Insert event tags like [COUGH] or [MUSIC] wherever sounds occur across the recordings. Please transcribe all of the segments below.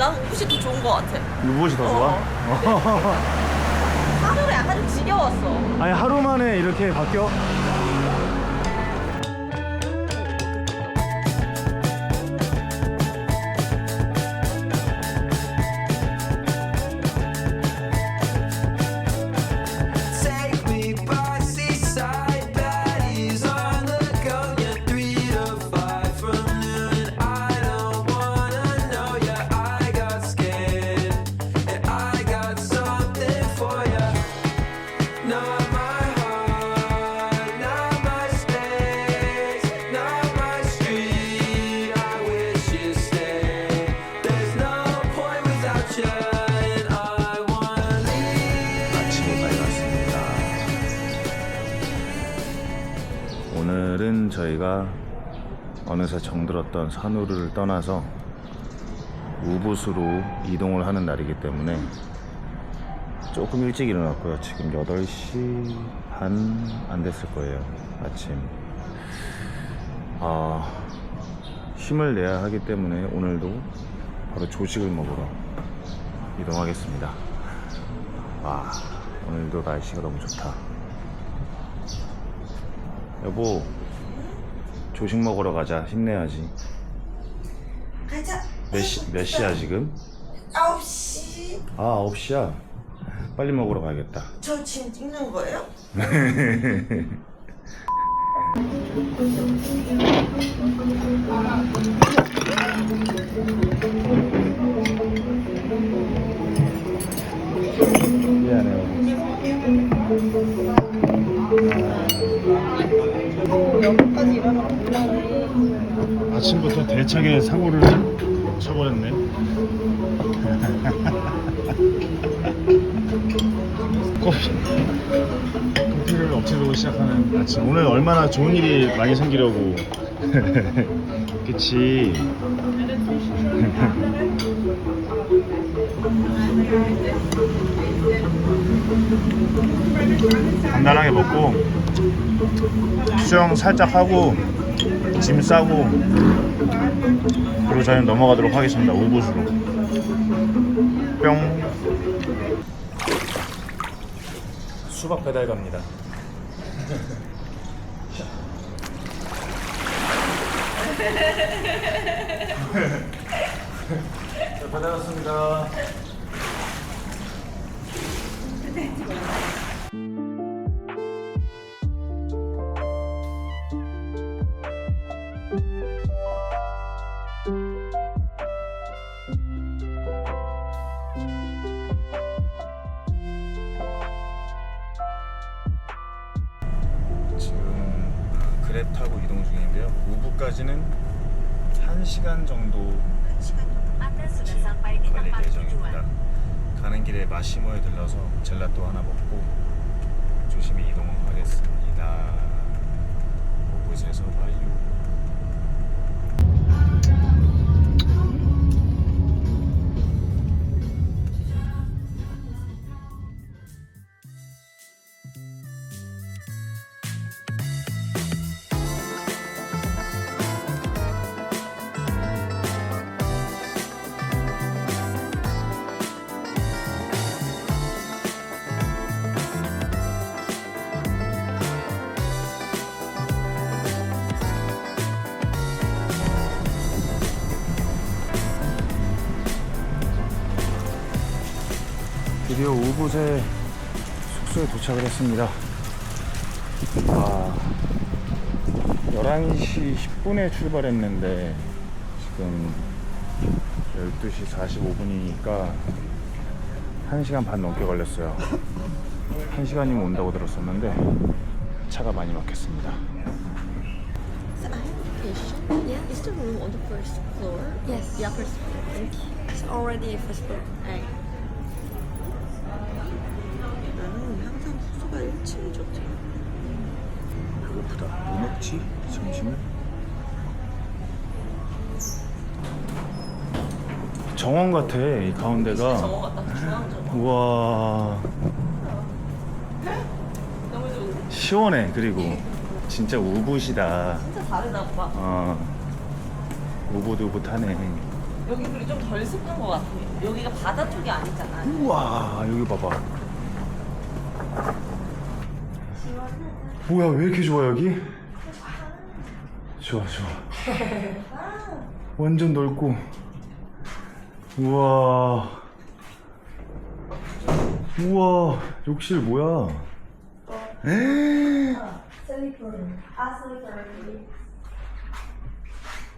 난 우붓이 더 좋은 것 같아. 무엇이 더 좋아? 하루를 약간 좀 지겨웠어. 아니 하루 만에 이렇게 바뀌어? 저희가 어느새 정들었던 산후를 떠나서 우붓으로 이동을 하는 날이기 때문에 조금 일찍 일어났고요. 지금 8시 반 안 됐을 거예요. 아침. 아, 힘을 내야 하기 때문에 오늘도 바로 조식을 먹으러 이동하겠습니다. 와 오늘도 날씨가 너무 좋다 여보 조식 먹으러 가자 힘내야지 가자. 몇, 시, 몇 시야 지금? 9시. 아 9시야 빨리 먹으러 가야겠다 저 지금 찍는 거예요? [LAUGHS] 미안해요 여기까지 일어나면 몰라네. 아침부터 대차게 사고를 쳐버렸네. [LAUGHS] 커피 커피를 억지로 시작하는 아침. 오늘 얼마나 좋은 일이 많이 생기려고 [LAUGHS] 그치. [LAUGHS] 간단하게 먹고 수영 살짝 하고 짐 싸고 그리고 저희는 넘어가도록 하겠습니다 우붓으로. 뿅. 수박 배달 갑니다 [LAUGHS] 네, 배달 왔습니다 그랩 타고 이동 중인데요. 우부까지는 1시간 정도 걸릴 예정입니다. 가는 길에 마시모에 들러서 젤라또 하나 먹고 조심히 이동하겠습니다. 봐요. 드 우붓의 숙소에 도착을 했습니다. 아, 11시 10분에 출발했는데 지금 12시 45분이니까 1시간 반 넘게 걸렸어요. 1시간이면 온다고 들었었는데 차가 많이 막혔습니다. Yeah. Is the room on the first floor? Yes. Yeah, first floor. Thank you. It's already first floor. Alright. 나는 항상 숙소가 1층이 좋더라. 배고프다. 뭐 먹지? 점심을? 정원 같아 이 가운데가. 같다. 중앙. 우와 너무 좋은데? 시원해 그리고 진짜 우붓이다. 진짜 다르다 오빠. 어 우붓우붓하네. 여기 그리고 좀 덜 습한 것 같아. 여기가 바다 쪽이 아니잖아. 우와 여기 봐봐 뭐야 왜 이렇게 좋아 여기? 좋아 좋아. 완전 넓고. 우와. 우와 욕실 뭐야.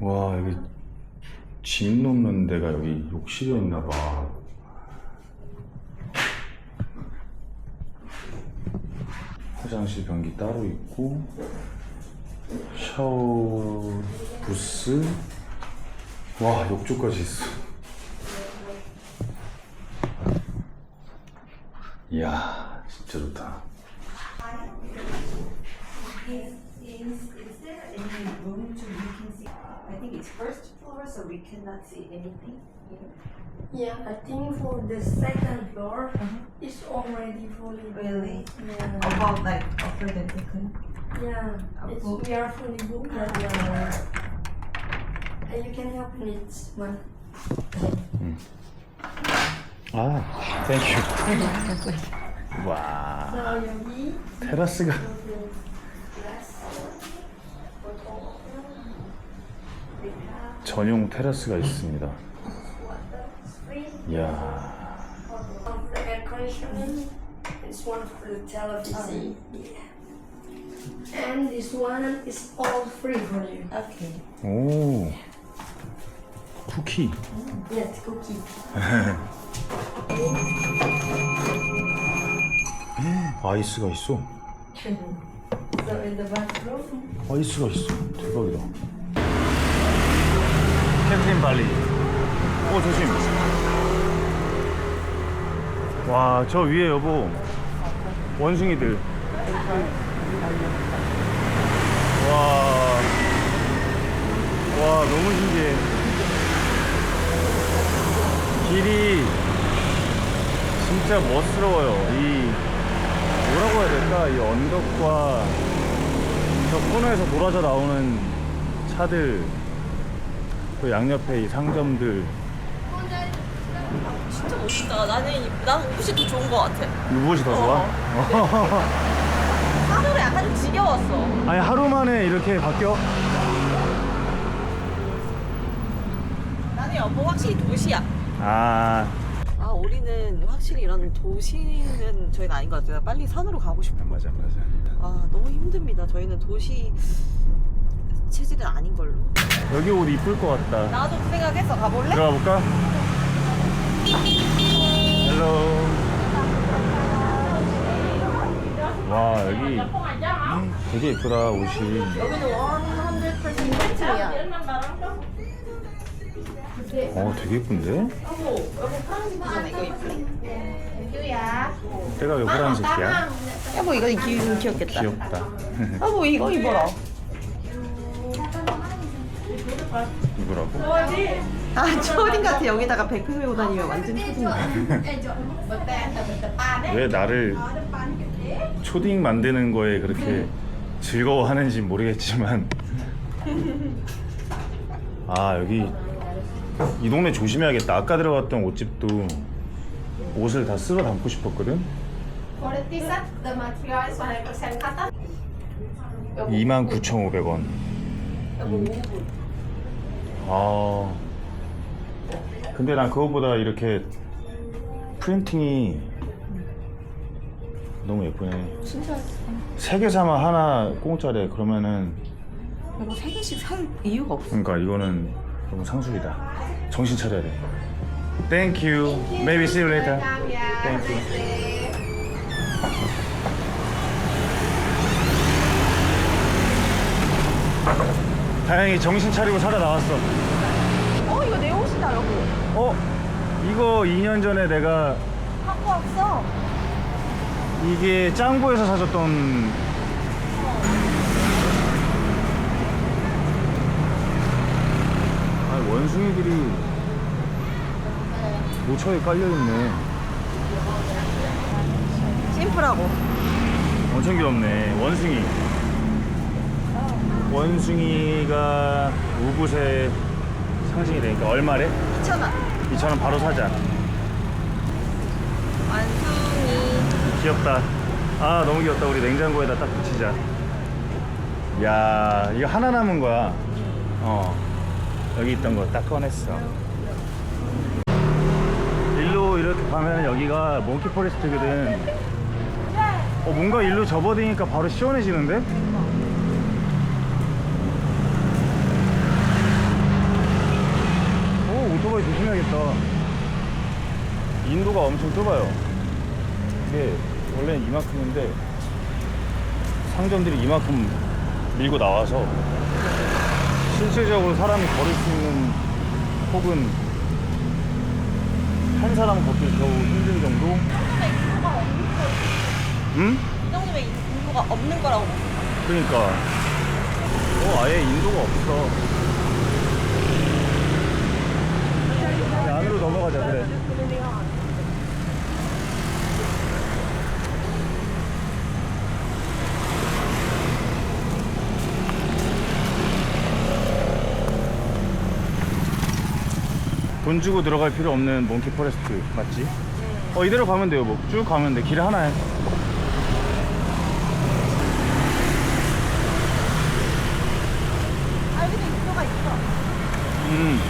와 여기 짐 놓는 데가 여기 욕실에 있나 봐 화장실 변기 따로 있고 샤워 부스. 와 욕조까지 있어. 이야 진짜 좋다 first floor, so we cannot see anything here. Yeah, I think for the second floor, it's already fully booked. Really? Yeah. About like upper than second. Yeah, it's, we are fully booked. And, uh, and you can help me it's one. 아 [LAUGHS] 땡큐 와 So 여기 테라스가 전용 테라스가 있습니다 이야 one for the air conditioning, this one for the television. Yeah. And this one is all free for you. Okay. 오 쿠키 Yes, cookie. 아이스가 있어 So in the bathroom, 아이스가 있어 대박이다 캠핑 발리. 오 조심. 와 저 위에 여보. 원숭이들. 와, 와 너무 신기해. 길이 진짜 멋스러워요. 이 뭐라고 해야 될까? 이 언덕과 저 코너에서 돌아져 나오는 차들 또 양옆에 이 상점들 진짜 멋있다. 나는 이- 나는 옷이 더 좋은 것 같아. 무엇이 더 좋아? [LAUGHS] 하늘에 약간 좀 지겨웠어. 아니 하루 만에 이렇게 바뀌어? 나는 여보 확실히 도시야. 아 아 우리는 확실히 이런 도시는 저희는 아닌 것 같아요. 빨리 산으로 가고 싶어. 맞아 맞아 아 너무 힘듭니다. 저희는 도시 체질은 아닌 걸로. 여기 옷 이쁠 것 같다 나도 그 생각했어. 가볼래? 들어가 볼까? 헬로 와 여기 되게 예쁘다 옷이 여기는 100% 매트야. 어 되게 예쁜데? 이거 이거 이쁘네. 때가 왜 파란색이야? 여보 이거 귀 귀엽겠다. 귀엽다 여보 이거 입어라. 이거라고? 아 초딩 같아. 여기다가 백팩 메고 다니면 완전 초딩 같아. 왜 나를 초딩 만드는 거에 그렇게 즐거워하는지 모르겠지만. 아 여기 이 동네 조심해야겠다. 아까 들어갔던 옷집도 옷을 다 쓸어 담고 싶었거든? For the 아. 근데 난 그거보다 이렇게 프린팅이 너무 예쁘네. 진짜 세 개 사면 하나 공짜래. 그러면은 여보 세 개씩 살 이유가 없어. 그러니까 이거는 너무 상술이다. 정신 차려야 돼. Thank you. Maybe see you later. Thank you 다행히 정신 차리고 살아 나왔어 어 이거 내 옷이다 여보. 어? 이거 2년 전에 내가 갖고 왔어. 이게 짱구에서 사줬던 아 원숭이들이 모처에 깔려있네 심플하고. 엄청 귀엽네 원숭이 원숭이가 우붓의 상징이 되니까 얼마래? 2,000원. 2,000원 바로 사자. 완숭이. 귀엽다. 아 너무 귀엽다. 우리 냉장고에다 딱 붙이자. 야 이거 하나 남은 거야. 어 여기 있던 거 딱 꺼냈어. 일로 이렇게 가면 여기가 몽키 포레스트거든. 어 뭔가 일로 접어드니까 바로 시원해지는데? 오 오토바이 조심 해야겠다. 인도가 엄청 좁아요. 이게 원래는 이만큼인데 상점들이 이만큼 밀고 나와서 실질적으로 사람이 걸을 수 있는 혹은 한 사람 걷기 겨우 힘든 정도? 응? 이 정도면 인구가 없는 거라고. 그러니까 어 아예 인도가 없어 그래, 안으로 넘어가자 그래. 돈 주고 들어갈 필요 없는 몽키 포레스트 맞지? 어 이대로 가면 돼요 뭐. 쭉 가면 돼. 길 하나에 아, 여기도 인도가 있어. 음.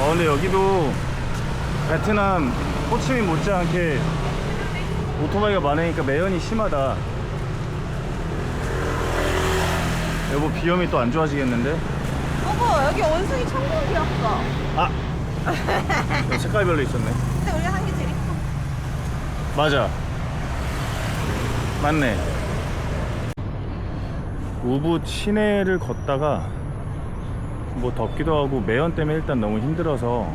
어 근데 여기도 베트남 호치민 못지않게 오토바이가 많으니까 매연이 심하다. 여보 비염이 또 안 좋아지겠는데? 여보, 여기 원숭이 천국이었어. 아 색깔별로 있었네. 근데 우리가 한게 제일 이뻐. 맞아. 맞네. 우붓 시내를 걷다가 뭐 덥기도 하고 매연 때문에 일단 너무 힘들어서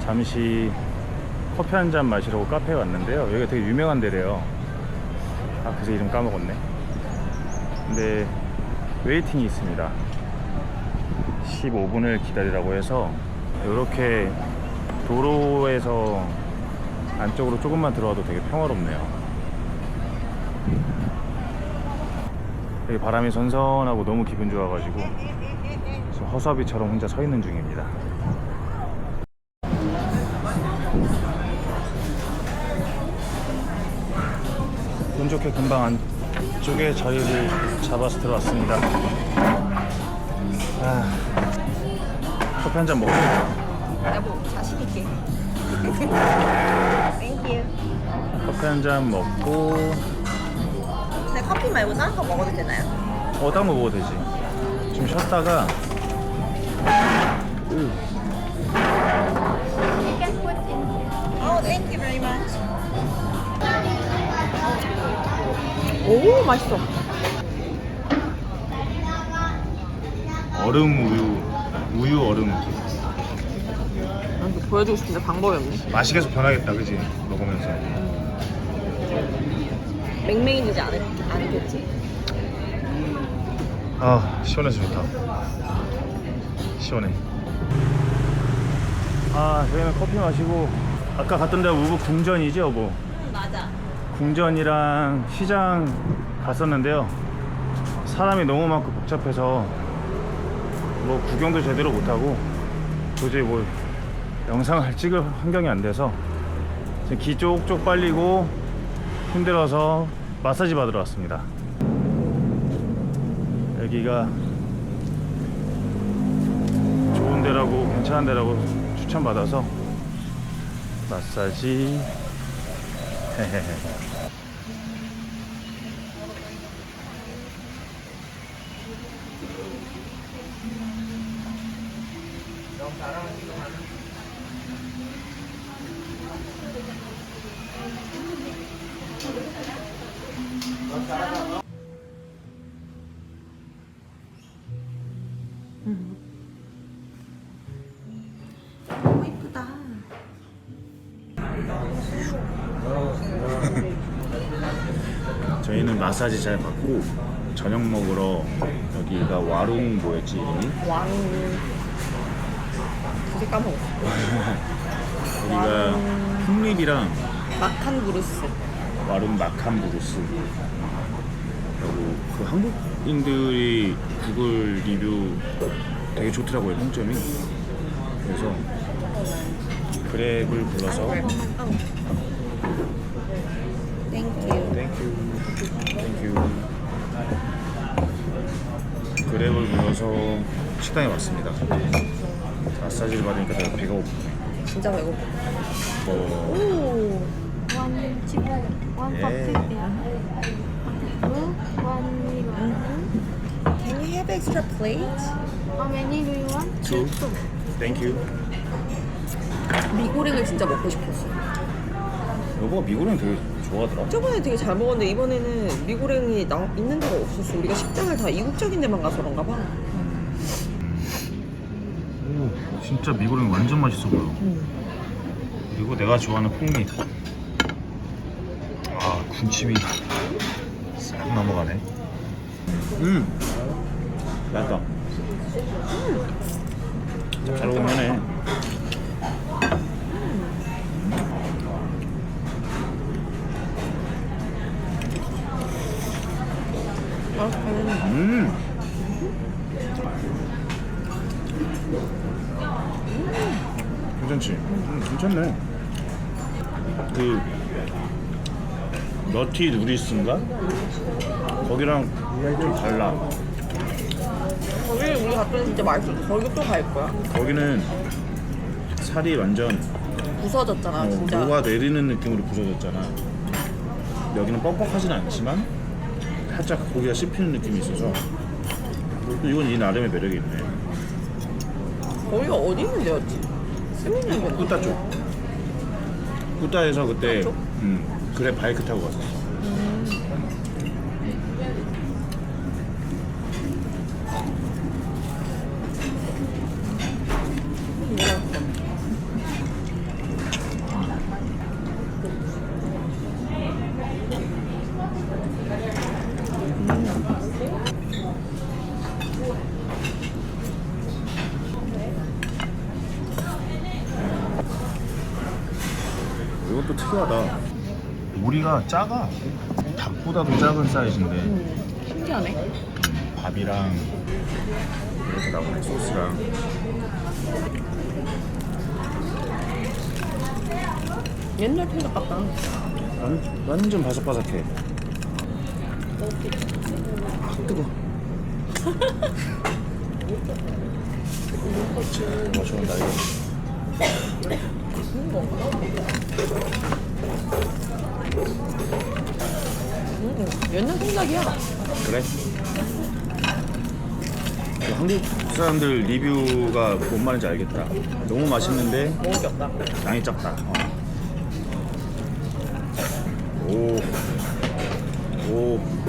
잠시 커피 한 잔 마시려고 카페에 왔는데요. 여기가 되게 유명한 데래요. 아, 그래서 이름 까먹었네. 근데 웨이팅이 있습니다. 15분을 기다리라고 해서 이렇게 도로에서 안쪽으로 조금만 들어와도 되게 평화롭네요. 바람이 선선하고 너무 기분 좋아가지고 허수아비처럼 혼자 서 있는 중입니다. 운 좋게 금방 안쪽에 자리를 잡아서 들어왔습니다. 아, 커피 한 잔 먹고 여보, 자신있게. 땡큐. [LAUGHS] 커피 한 잔 먹고 근데 커피 말고 다른 거 먹어도 되나요? 어, 딴거 먹어도 되지. 좀 쉬었다가. 오, 맛있어. 얼음 우유, 우유 얼음. 난 보여주고 싶은데 방법이 없네. 맛이 계속 변하겠다, 그지? 먹으면서. 맹맹해지지 않을, 않겠지? 아, 시원해서 좋다. 시원해. 아, 저희는 커피 마시고, 아까 갔던 데가 우붓 궁전이죠, 뭐. 맞아. 궁전이랑 시장 갔었는데요. 사람이 너무 많고 복잡해서 뭐 구경도 제대로 못하고 도저히 뭐 영상을 [LAUGHS] 찍을 환경이 안 돼서 지금 기 쪽쪽 빨리고 힘들어서 마사지 받으러 왔습니다. 여기가 좋은 데라고 괜찮은 데라고 추천받아서 마사지 마사지 잘 받고 저녁 먹으러 여기가 와룽 뭐였지 이름이? 왕. 두개 까먹었어. [LAUGHS] 여기가 풍립이랑 마칸 브루스. 와룽 마칸부루스 그리고 그 한국인들이 구글 리뷰 되게 좋더라고요 평점이 그래서 그랩을 불러서 땡큐. 땡큐 그랩을 불러서 식당에 왔습니다 마사지를 받으니까 내가 배가 고프네 진짜 배고파. 뭐 오. One chicken, one Yeah. potato, one liver. Can you have extra plate? How many do you want? 투 땡큐 미고랭을 진짜 먹고 싶었어. 여보가 미고랭 되게 좋아하더라 저번에 되게 잘 먹었는데 이번에는 미고랭이 나, 있는 데가 없었어. 우리가 식당을 다 이국적인 데만 가서 그런가 봐. 오 진짜 미고랭 완전 맛있어 보여. 그리고 내가 좋아하는 콩잎 아 군침이 싹 넘어가네. 음. 맛있다. 잘 오면해 음 괜찮지? 음, 괜찮네. 그 너티 누리스인가? 거기랑 좀 달라. 거기 우리 데 진짜 맛있었어. 거기 또 갈 거야. 거기는 살이 완전 부서졌잖아, 어, 진짜. 녹아 내리는 느낌으로 부서졌잖아. 여기는 뻑뻑하진 않지만 살짝 고기가 씹히는 느낌이 있어서 또 이건 이 나름의 매력이 있네. 거기가 어디 있는 데였지? 스미는 데 꾸따 쪽. 꾸따에서 그때 음, 그래 바이크 타고 갔었어. 이건 또 특이하다. 우리가 작아. 닭보다도 작은 사이즈인데 신기하네. 밥이랑 이렇게 나오네 소스랑. 옛날 통닭 같다. 완, 완전 바삭바삭해. 아, 뜨거. 와, [LAUGHS] 좋은다 이거. 음, 옛날 통닭이야. 그래? 그 한국 사람들 리뷰가 뭔 말인지 알겠다. 너무 맛있는데 먹을 게 없다. 양이 작다. 어. 오. 오.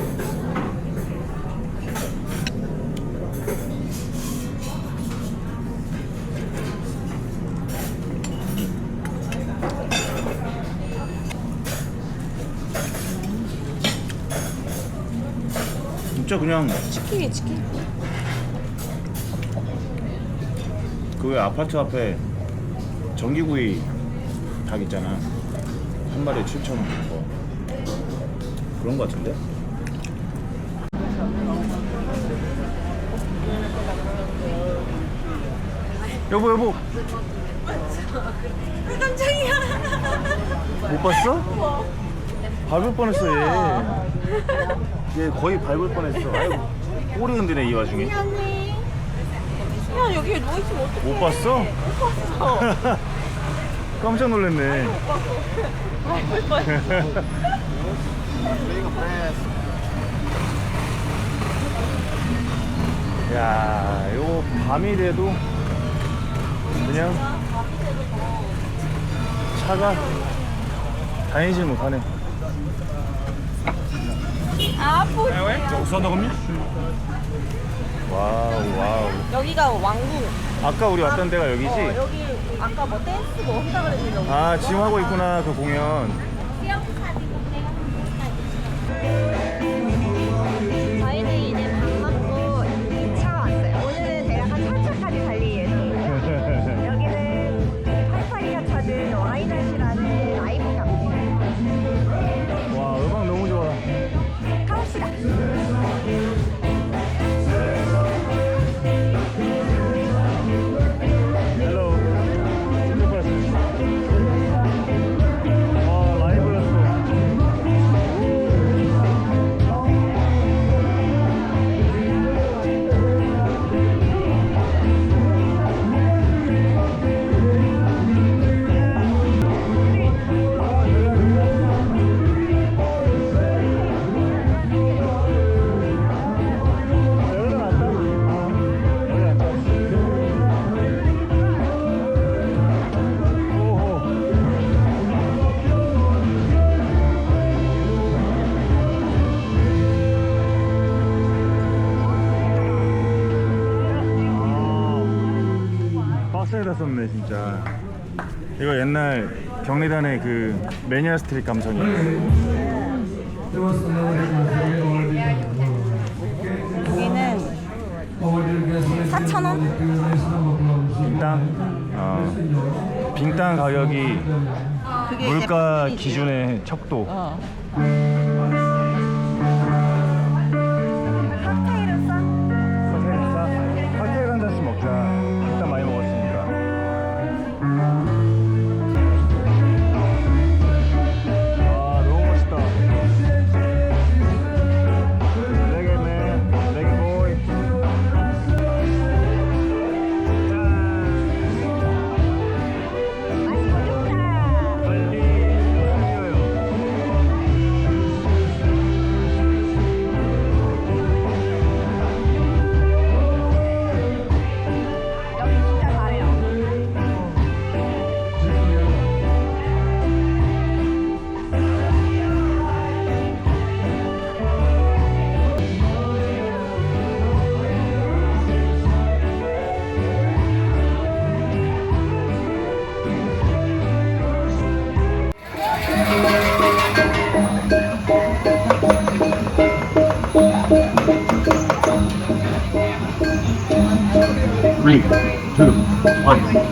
진짜 그냥 치킨이 치킨. 그왜 아파트 앞에 전기구이 닭 있잖아 한 마리에 7천 원 뭐. 그런 거 같은데? 여보 여보 깜짝이야 못 봤어? 밟을 뻔했어 얘 얘 거의 밟을 뻔했어 아이고 꼬리 흔드네 이 와중에 야, 여기 누워 있으면 어떡해. 못 봤어? 못 봤어. [LAUGHS] 깜짝 놀랐네. 야, 이거 밤이 돼도 그냥 차가 다니질 못하네. 아, 없어 너금니? 와우, 와우. 여기가 왕궁. 아까 우리 왔던 데가 여기지? 어, 여기 아까 뭐 댄스 뭐 한다 그랬는데. 아 지금 하고 있구나 그 공연 진짜. 이거 옛날 경리단의 그 매니아 스트릿 감성이에요. 여기는 4,000원? 빙땅. 어, 빙땅 가격이 그게 물가 기준의 척도. 어. Three, two, one.